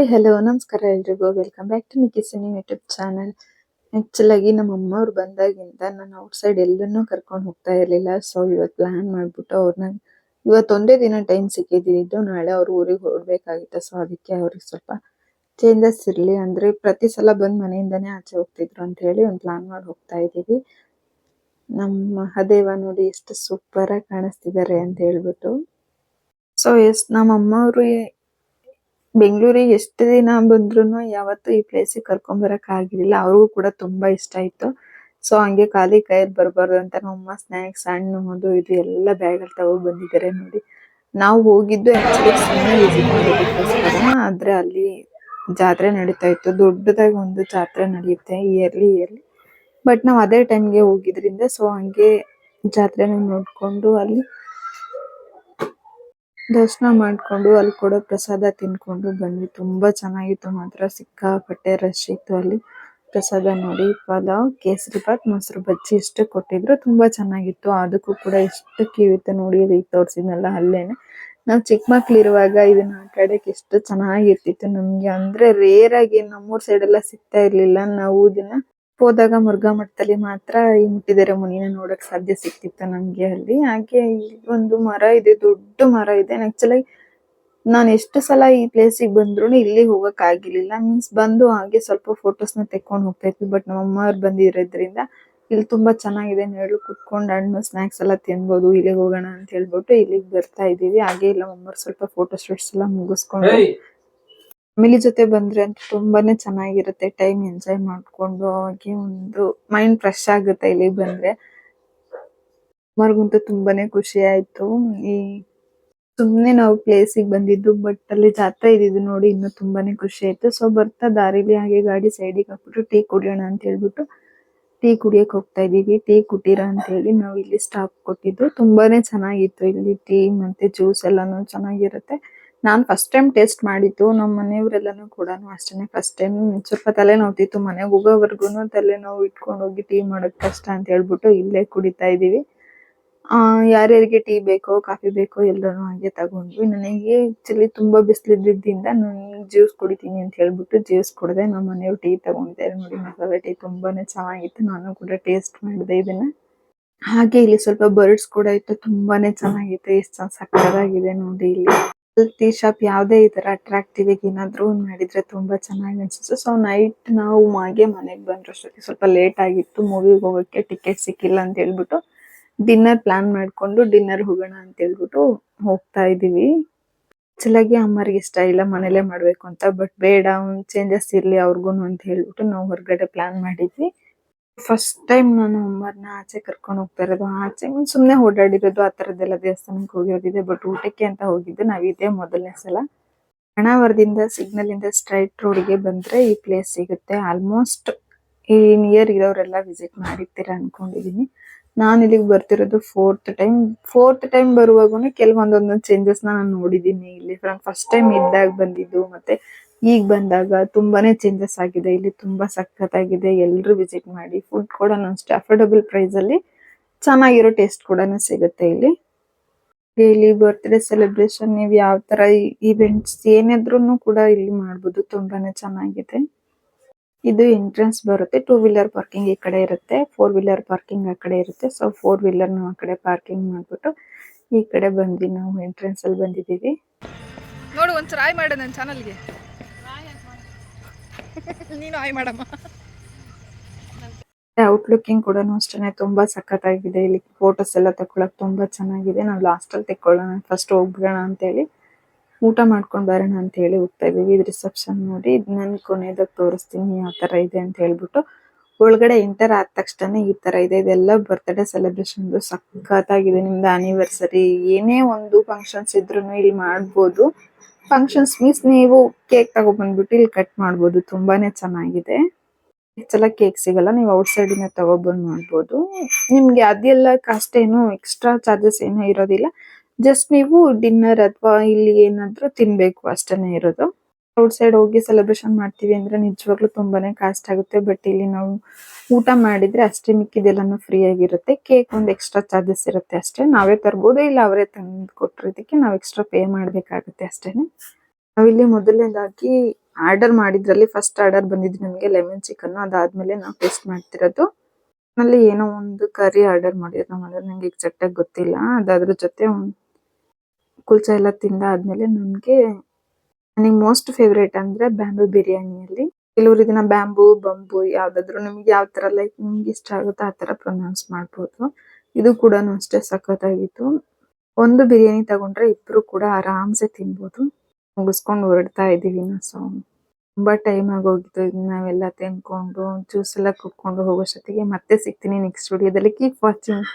Hi hello ನಮಸ್ಕಾರ ಎಲ್ರಿಗೂ. Welcome back to Nikisini YouTube channel actual ಆಗಿ ನಮ್ಮ ಅಮ್ಮ ಅವ್ರು ಬಂದಾಗಿಂದ ನಾನು ಔಟ್ ಸೈಡ್ ಎಲ್ಲನ್ನೂ ಕರ್ಕೊಂಡು ಹೋಗ್ತಾ ಇರಲಿಲ್ಲ. ಸೊ ಇವತ್ತು ಪ್ಲಾನ್ ಮಾಡ್ಬಿಟ್ಟು ಅವ್ರನ್ನ ಇವತ್ತು ಒಂದೇ ದಿನ ಟೈಮ್ ಸಿಕ್ಕಿದ್ದು ನಾಳೆ ಅವ್ರ ಊರಿಗೆ ಹೊರಡ್ಬೇಕಾಗಿತ್ತು. ಸೊ ಅದಕ್ಕೆ ಅವ್ರಿಗೆ ಸ್ವಲ್ಪ ಚೇಂಜಸ್ ಇರಲಿ. ಅಂದ್ರೆ ಪ್ರತಿ ಸಲ ಬಂದು ಮನೆಯಿಂದನೇ ಆಚೆ ಹೋಗ್ತಿದ್ರು ಅಂತ ಹೇಳಿ ಒಂದು ಪ್ಲಾನ್ ಮಾಡಿ ಹೋಗ್ತಾ ಇದ್ದೀವಿ. ನಮ್ಮ ಮಹದೇವ ನೋಡಿ ಎಷ್ಟು ಸೂಪರಾಗಿ ಕಾಣಿಸ್ತಿದ್ದಾರೆ ಅಂತ ಹೇಳ್ಬಿಟ್ಟು. ಸೊ ಎಸ್ ನಮ್ಮ ಅಮ್ಮ ಅವರು ಬೆಂಗಳೂರಿಗೆ ಎಷ್ಟು ದಿನ ಬಂದ್ರುನು ಯಾವತ್ತೂ ಈ ಪ್ಲೇಸಿಗೆ ಕರ್ಕೊಂಡ್ ಬರಕ್ ಆಗಿರ್ಲಿಲ್ಲ. ಅವ್ರಿಗೂ ಕೂಡ ತುಂಬಾ ಇಷ್ಟ ಆಯ್ತು. ಸೊ ಹಂಗೆ ಖಾಲಿ ಕೈಯಲ್ಲಿ ಬರ್ಬಾರ್ದು ಅಂತ ನಮ್ಮ ಸ್ನಾಕ್ಸ್ ಹಣ್ಣು, ಅದು ಇದು ಎಲ್ಲ ಬ್ಯಾಗ್ ಅಲ್ಲಿ ತಗೊಂಡ್ ಬಂದಿದ್ದಾರೆ ನೋಡಿ. ನಾವು ಹೋಗಿದ್ದು ವಿಸಿಟ್ ಆದ್ರೆ ಅಲ್ಲಿ ಜಾತ್ರೆ ನಡೀತಾ ಇತ್ತು. ದೊಡ್ಡದಾಗಿ ಒಂದು ಜಾತ್ರೆ ನಡೆಯುತ್ತೆ ಇಯರ್ಲಿ ಇಯರ್ಲಿ ಬಟ್ ನಾವು ಅದೇ ಟೈಮ್ಗೆ ಹೋಗಿದ್ರಿಂದ ಸೊ ಹಂಗೆ ಜಾತ್ರೆನ ನೋಡ್ಕೊಂಡು ಅಲ್ಲಿ ದರ್ಶನ ಮಾಡ್ಕೊಂಡು ಅಲ್ಲಿ ಕೊಡೋ ಪ್ರಸಾದ ತಿನ್ಕೊಂಡು ಬಂದ್ವಿ. ತುಂಬಾ ಚೆನ್ನಾಗಿತ್ತು ಮಾತ್ರ. ಸಿಕ್ಕಾಪಟ್ಟೆ ರಶ್ ಇತ್ತು ಅಲ್ಲಿ. ಪ್ರಸಾದ ನೋಡಿ, ಪಲಾವ್, ಕೇಸರಿ ಬಾತ್ ಮೊಸರು ಬಜ್ಜಿ ಇಷ್ಟು ಕೊಟ್ಟಿದ್ರು. ತುಂಬಾ ಚೆನ್ನಾಗಿತ್ತು. ಅದಕ್ಕೂ ಕೂಡ ಎಷ್ಟು ಕ್ಯೂ ಇತ್ತು ನೋಡಿ ಈಗ ತೋರ್ಸಿದ್ನಲ್ಲ ಅಲ್ಲೇನೆ. ನಾವು ಚಿಕ್ಕ ಮಕ್ಳು ಇರುವಾಗ ಇದನ್ನ ಆಟ ಆಡಕ್ ಎಷ್ಟು ಚೆನ್ನಾಗಿರ್ತಿತ್ತು ನಮ್ಗೆ. ಅಂದ್ರೆ ರೇರ್ ಆಗಿ ನಮ್ಮೂರ್ ಸೈಡ್ ಎಲ್ಲ ಸಿಗ್ತಾ ಇರ್ಲಿಲ್ಲ. ನಾವು ಇದನ್ನ ಹೋದಾಗ ಮುರುಘಾ ಮಠದಲ್ಲಿ ಮಾತ್ರ ಈ ಮುಟ್ಟಿದರೆ ಮುನಿನ ನೋಡಕ್ ಸಾಧ್ಯ ಸಿಕ್ತಿತ್ತು ನಮ್ಗೆ ಅಲ್ಲಿ. ಹಾಗೆ ಒಂದು ಮರ ಇದೆ, ದೊಡ್ಡ ಮರ ಇದೆ. ಆಕ್ಚುಲಿ ನಾನ್ ಎಷ್ಟು ಸಲ ಈ ಪ್ಲೇಸಿಗೆ ಬಂದ್ರು ಇಲ್ಲಿ ಹೋಗಕ್ ಆಗಿರ್ಲಿಲ್ಲ. ಮೀನ್ಸ್ ಬಂದು ಹಾಗೆ ಸ್ವಲ್ಪ ಫೋಟೋಸ್ನ ತೆಕ್ಕೊಂಡು ಹೋಗ್ತಾ ಇದ್ವಿ. ಬಟ್ ನಮ್ಮ ಬಂದಿರೋದ್ರಿಂದ ಇಲ್ಲಿ ತುಂಬಾ ಚೆನ್ನಾಗಿದೆ. ನೆರಳು ಕುತ್ಕೊಂಡು ಹಣ್ಣು ಸ್ನಾಕ್ಸ್ ಎಲ್ಲ ತಿನ್ಬೋದು. ಇಲ್ಲಿಗೆ ಹೋಗೋಣ ಅಂತ ಹೇಳ್ಬಿಟ್ಟು ಇಲ್ಲಿಗೆ ಬರ್ತಾ ಇದೀವಿ ಹಾಗೆ ಇಲ್ಲ ಮಮ್ಮರ್ ಸ್ವಲ್ಪ ಫೋಟೋ ಶೂಟ್ಸ್ ಎಲ್ಲ ಮುಗಿಸ್ಕೊಂಡು ಫ್ಯಾಮಿಲಿ ಜೊತೆ ಬಂದ್ರೆ ಅಂತೂ ತುಂಬಾನೇ ಚೆನ್ನಾಗಿರುತ್ತೆ. ಟೈಮ್ ಎಂಜಾಯ್ ಮಾಡ್ಕೊಂಡು ಹಾಗೆ ಒಂದು ಮೈಂಡ್ ಫ್ರೆಶ್ ಆಗುತ್ತೆ ಇಲ್ಲಿ ಬಂದ್ರೆ. ಮರ್ಗಂತೂ ತುಂಬಾನೇ ಖುಷಿ ಆಯ್ತು. ಈ ಸುಮ್ನೆ ನಾವು ಪ್ಲೇಸಿಗೆ ಬಂದಿದ್ದು ಬಟ್ ಅಲ್ಲಿ ಜಾತ್ರೆ ಇದ್ದಿದ್ದು ನೋಡಿ ಇನ್ನು ತುಂಬಾನೇ ಖುಷಿ ಆಯ್ತು. ಸೊ ಬರ್ತಾ ದಾರಿಲಿ ಹಾಗೆ ಗಾಡಿ ಸೈಡಿಗೆ ಹಾಕ್ಬಿಟ್ಟು ಟೀ ಕುಡಿಯೋಣ ಅಂತ ಹೇಳ್ಬಿಟ್ಟು ಟೀ ಕುಡಿಯಕ್ ಹೋಗ್ತಾ ಇದೀವಿ ಟೀ ಕುಟೀರ ಅಂತ ಹೇಳಿ ನಾವು ಇಲ್ಲಿ ಸ್ಟಾಪ್ ಕೊಟ್ಟಿದ್ದು. ತುಂಬಾನೇ ಚೆನ್ನಾಗಿತ್ತು ಇಲ್ಲಿ ಟೀ ಮತ್ತೆ ಜ್ಯೂಸ್ ಎಲ್ಲಾನು ಚೆನ್ನಾಗಿರುತ್ತೆ. ನಾನ್ ಫಸ್ಟ್ ಟೈಮ್ ಟೇಸ್ಟ್ ಮಾಡಿದ್ದು ನಮ್ಮ ಮನೆಯವರೆಲ್ಲನೂ ಕೂಡ ಅಷ್ಟೇನೆ ಫಸ್ಟ್ ಟೈಮ್ ಸ್ವಲ್ಪ ತಲೆ ನೋವ್ತಿತ್ತು ಮನೆಗೆ ಹೋಗೋವರೆಗೂ ತಲೆ ನೋವು ಇಟ್ಕೊಂಡು ಹೋಗಿ ಟೀ ಮಾಡೋದ್ ಕಷ್ಟ ಅಂತ ಹೇಳ್ಬಿಟ್ಟು ಇಲ್ಲೇ ಕುಡಿತಾ ಇದೀವಿ ಆ, ಯಾರ್ಯಾರಿಗೆ ಟೀ ಬೇಕೋ ಕಾಫಿ ಬೇಕೋ ಎಲ್ಲರೂ ಹಾಗೆ ತಗೊಂಡ್ವಿ. ನನಗೆ ಆ್ಯಕ್ಚುಲಿ ತುಂಬಾ ಬಿಸಿಲಿದ್ದಿಂದ ನಾನು ಜ್ಯೂಸ್ ಕುಡಿತೀನಿ ಅಂತ ಹೇಳ್ಬಿಟ್ಟು ಜ್ಯೂಸ್ ಕುಡ್ದೆ ನಮ್ಮ ಮನೆಯವ್ರು ಟೀ ತಗೊಂಡಿದ್ದಾರೆ ನೋಡಿ, ಮಸಾಲೆ ಟೀ ತುಂಬಾನೇ ಚೆನ್ನಾಗಿತ್ತು. ನಾನು ಕೂಡ ಟೇಸ್ಟ್ ಮಾಡಿದೆ ಇದನ್ನ. ಹಾಗೆ ಇಲ್ಲಿ ಸ್ವಲ್ಪ ಬರ್ಡ್ಸ್ ಕೂಡ ಇತ್ತು. ತುಂಬಾನೇ ಚೆನ್ನಾಗಿತ್ತು. ಎಷ್ಟು ಸಕ್ಕತ್ತಾಗಿದೆ ನೋಡಿ ಇಲ್ಲಿ. ಟೀ ಶಾಪ್ ಯಾವ್ದೇ ಇತರ ತರ ಅಟ್ರಾಕ್ಟಿವ್ ಆಗಿ ಏನಾದ್ರು ಮಾಡಿದ್ರೆ ತುಂಬಾ ಚೆನ್ನಾಗಿ ಅನ್ಸುತ್ತೆ. ಸೊ ನೈಟ್ ನಾವು ಹಾಗೆ ಮನೆಗೆ ಬಂದ್ರಷ್ಟೊತ್ತಿಗೆ ಸ್ವಲ್ಪ ಲೇಟ್ ಆಗಿತ್ತು ಮೂವಿಗೆ ಹೋಗಕ್ಕೆ ಟಿಕೆಟ್ ಸಿಕ್ಕಿಲ್ಲ ಅಂತ ಹೇಳ್ಬಿಟ್ಟು ಡಿನ್ನರ್ ಪ್ಲಾನ್ ಮಾಡ್ಕೊಂಡು ಡಿನ್ನರ್ ಹೋಗೋಣ ಅಂತ ಹೇಳ್ಬಿಟ್ಟು ಹೋಗ್ತಾ ಇದೀವಿ ಆಕ್ಚುಲಾಗಿ ಅಮ್ಮರಿಗೆ ಇಷ್ಟ ಇಲ್ಲ, ಮನೇಲೆ ಮಾಡ್ಬೇಕು ಅಂತ ಬಟ್ ಬೇಡ, ಒಂದ್ ಚೇಂಜಸ್ ಇರ್ಲಿ ಅವ್ರಿಗೂನು ಅಂತ ಹೇಳ್ಬಿಟ್ಟು ನಾವು ಹೊರಗಡೆ ಪ್ಲಾನ್ ಮಾಡಿದ್ವಿ. ಫಸ್ಟ್ ಟೈಮ್ ನಾನು ಅಮ್ಮನ ಆಚೆ ಕರ್ಕೊಂಡು ಹೋಗ್ತಾ ಇರೋದು. ಆಚೆ ಮೀನ್ಸ್ ಸುಮ್ನೆ ಓಡಾಡಿರೋದು ಆ ಥರದ್ದೆಲ್ಲ ದೇವಸ್ಥಾನಕ್ಕೆ ಹೋಗಿರೋದಿದೆ. ಬಟ್ ಊಟಕ್ಕೆ ಅಂತ ಹೋಗಿದ್ದು. ನಾವ್ ಇದೇ ಮೊದಲನೇ ಸಲ. ಹಣಾವರದಿಂದ ಸಿಗ್ನಲ್ ಇಂದ ಸ್ಟ್ರೈಟ್ ರೋಡ್ಗೆ ಬಂದ್ರೆ ಈ ಪ್ಲೇಸ್ ಸಿಗುತ್ತೆ. ಆಲ್ಮೋಸ್ಟ್ ಈ ನಿಯರ್ ಇರೋರೆಲ್ಲ ವಿಸಿಟ್ ಮಾಡಿರ್ತೀರ ಅನ್ಕೊಂಡಿದೀನಿ. ನಾನು ಇಲ್ಲಿಗೆ ಬರ್ತಿರೋದು ಫೋರ್ತ್ ಟೈಮ್ ಫೋರ್ತ್ ಟೈಮ್ ಬರುವಾಗೂ ಕೆಲವೊಂದೊಂದೊಂದು ಚೇಂಜಸ್ ನಾನು ನೋಡಿದೀನಿ ಇಲ್ಲಿ. ಫಸ್ಟ್ ಟೈಮ್ ಇದ್ದಾಗ ಬಂದಿದ್ದು, ಮತ್ತೆ ಈಗ ಬಂದಾಗ ತುಂಬಾನೇ ಚೇಂಜಸ್ ಆಗಿದೆ. ಇಲ್ಲಿ ತುಂಬಾ ಸಕ್ಕತ್ತಾಗಿದೆ ಎಲ್ರು ವಿಸಿಟ್ ಮಾಡಿ ಫುಡ್ ಕೂಡ ಅಷ್ಟೇ ಅಫೋರ್ಡಬಲ್ ಪ್ರೈಸ್ ಅಲ್ಲಿ ಚೆನ್ನಾಗಿರೋ ಟೇಸ್ಟ್ ಕೂಡ ಸಿಗುತ್ತೆ ಇಲ್ಲಿ. ಇಲ್ಲಿ ಬರ್ತ್ಡೇ ಸೆಲೆಬ್ರೇಷನ್ ನೀವು ಯಾವ ತರ ಇವೆಂಟ್ಸ್ ಏನಿದ್ರು ಕೂಡ ಇಲ್ಲಿ ಮಾಡಬಹುದು ತುಂಬಾನೇ ಚೆನ್ನಾಗಿದೆ. ಇದು ಎಂಟ್ರೆನ್ಸ್ ಬರುತ್ತೆ. ಟೂ ವೀಲರ್ ಪಾರ್ಕಿಂಗ್ ಈ ಕಡೆ ಇರುತ್ತೆ. ಫೋರ್ ವೀಲರ್ ಪಾರ್ಕಿಂಗ್ ಆ ಕಡೆ ಇರುತ್ತೆ. ಸೊ ಫೋರ್ ವೀಲರ್ ಆ ಕಡೆ ಪಾರ್ಕಿಂಗ್ ಮಾಡ್ಬಿಟ್ಟು ಈ ಕಡೆ ಬಂದ್ವಿ ನಾವು ಎಂಟ್ರೆನ್ಸ್ ಅಲ್ಲಿ ಬಂದಿದೀವಿ ನೋಡು, ಒಂದ್ ಆಯ್ ಮಾಡು ನನ್ನ ಚಾನಲ್ಗೆ ನೀನು ಆಯ್ ಮಾಡಮ್ಮ. ಔಟ್ಲುಕಿಂಗ್ ಕೂಡ ಅಷ್ಟೇ ತುಂಬಾ ಸಖತ್ತಾಗಿದೆ. ಇಲ್ಲಿ ಫೋಟೋಸ್ ಎಲ್ಲ ತಕೊಳಕ್ ತುಂಬಾ ಚೆನ್ನಾಗಿದೆ. ನಾವು ಲಾಸ್ಟ್ ಅಲ್ಲಿ ತೆಕ್ಕೊಳ್ಳೋಣ ಫಸ್ಟ್ ಹೋಗ್ಬಿಡೋಣ ಅಂತ ಹೇಳಿ ಊಟ ಮಾಡ್ಕೊಂಡ್ ಬರೋಣ ಅಂತ ಹೇಳಿ ಹೋಗ್ತಾ ಇದೀವಿ ಇದು ರಿಸೆಪ್ಷನ್ ನೋಡಿ ನನ್ ಕೊನೆದಾಗ ತೋರಿಸ್ತೀನಿ ಯಾವ ತರ ಇದೆ ಅಂತ ಹೇಳ್ಬಿಟ್ಟು. ಒಳಗಡೆ ಇಂಟರ್ ಆದ ತಕ್ಷಣ ಈ ತರ ಇದೆ. ಇದೆಲ್ಲ ಬರ್ತ್ಡೇ ಸೆಲೆಬ್ರೇಷನ್ ಆಗಿದೆ ನಿಮ್ದು ಆನಿವರ್ಸರಿ ಏನೇ ಒಂದು ಫಂಕ್ಷನ್ಸ್ ಇದ್ರು ಇಲ್ಲಿ ಮಾಡ್ಬೋದು. ಫಂಕ್ಷನ್ಸ್ ಮೀನ್ಸ್ ನೀವು ಕೇಕ್ ತಗೊಬಂದ್ಬಿಟ್ಟು ಇಲ್ಲಿ ಕಟ್ ಮಾಡ್ಬೋದು. ತುಂಬಾನೇ ಚೆನ್ನಾಗಿದೆ. ಹೆಚ್ಚೆಲ್ಲ ಕೇಕ್ ಸಿಗಲ್ಲ. ನೀವು ಔಟ್ ಸೈಡ್ ಇಂದ ತಗೋಬಂದು ಮಾಡ್ಬೋದು. ನಿಮ್ಗೆ ಅದೆಲ್ಲ ಕಾಸ್ಟ್ ಏನು ಎಕ್ಸ್ಟ್ರಾ ಚಾರ್ಜಸ್ ಏನು ಇರೋದಿಲ್ಲ. ಜಸ್ಟ್ ನೀವು ಡಿನ್ನರ್ ಅಥವಾ ಇಲ್ಲಿ ಏನಾದ್ರು ತಿನ್ಬೇಕು ಅಷ್ಟೇನೆ ಇರೋದು. ಔಟ್ ಸೈಡ್ ಹೋಗಿ ಸೆಲೆಬ್ರೇಷನ್ ಮಾಡ್ತೀವಿ ಅಂದ್ರೆ ನಿಜವಾಗ್ಲೂ ತುಂಬಾನೇ ಕಾಸ್ಟ್ ಆಗುತ್ತೆ. ಬಟ್ ಇಲ್ಲಿ ನಾವು ಊಟ ಮಾಡಿದ್ರೆ ಅಷ್ಟೇ ಮಿಕ್ಕಿದೆಲ್ಲಾನು ಫ್ರೀ ಆಗಿರುತ್ತೆ. ಕೇಕ್ ಒಂದು ಎಕ್ಸ್ಟ್ರಾ ಚಾರ್ಜಸ್ ಇರುತ್ತೆ ಅಷ್ಟೇ. ನಾವೇ ತರ್ಬೋದು ಇಲ್ಲ ಅವರೇ ತಂದು ಕೊಟ್ಟಿರೋದಕ್ಕೆ ನಾವು ಎಕ್ಸ್ಟ್ರಾ ಪೇ ಮಾಡ್ಬೇಕಾಗುತ್ತೆ ಅಷ್ಟೇನೆ ನಾವಿಲ್ಲಿ ಮೊದಲನೇದಾಗಿ ಆರ್ಡರ್ ಮಾಡಿದ್ರಲ್ಲಿ ಫಸ್ಟ್ ಆರ್ಡರ್ ಬಂದಿದ್ದು ನಮಗೆ ಲೆಮನ್ ಚಿಕನ್ ಅದಾದ್ಮೇಲೆ ನಾವು ಟೇಸ್ಟ್ ಮಾಡ್ತಿರೋದು. ಅಲ್ಲಿ ಏನೋ ಒಂದು ಕರಿ ಆರ್ಡರ್ ಮಾಡಿದ್ರು. ನಾವು ಅಂದ್ರೆ ನಂಗೆ ಎಕ್ಸಾಕ್ಟ್ ಆಗಿ ಗೊತ್ತಿಲ್ಲ. ಅದಾದ್ರ ಜೊತೆ ಕುಲ್ಚಾ ಎಲ್ಲ ತಿಂದಾದ್ಮೇಲೆ ನನ್ಗೆ ನನಗೆ ಮೋಸ್ಟ್ ಫೇವ್ರೇಟ್ ಅಂದ್ರೆ ಬ್ಯಾಂಬೂ ಬಿರಿಯಾನಿಯಲ್ಲಿ. ಕೆಲವರು ಇದನ್ನ ಬ್ಯಾಂಬೂ ಬಂಬೂ ಯಾವ್ದಾದ್ರು ನಿಮ್ಗೆ ಯಾವ ತರ ಲೈಕ್ ನಿಮ್ಗೆ ಇಷ್ಟ ಆಗುತ್ತೋ ಆ ತರ ಪ್ರೊನೌನ್ಸ್ ಮಾಡ್ಬೋದು. ಇದು ಕೂಡ ಅಷ್ಟೇ ಸಖತ್ತಾಗಿತ್ತು. ಒಂದು ಬಿರಿಯಾನಿ ತಗೊಂಡ್ರೆ ಇಬ್ರು ಕೂಡ ಆರಾಮ್ಸೆ ತಿನ್ಬೋದು. ಮುಗಿಸ್ಕೊಂಡು ಹೊರಡ್ತಾ ಇದೀವಿ ನಾವು. ಸೊ ತುಂಬಾ ಟೈಮ್ ಆಗೋಗಿತ್ತು ನಾವೆಲ್ಲ ತಿನ್ಕೊಂಡು ಜ್ಯೂಸ್ ಎಲ್ಲ ಕುಡ್ಕೊಂಡು ಹೋಗೋಷ್ಟೊತ್ತಿಗೆ ಮತ್ತೆ ಸಿಗ್ತೀನಿ ನೆಕ್ಸ್ಟ್ ವಿಡಿಯೋದಲ್ಲಿ ಕೀಪ್ ವಾಚಿಂಗ್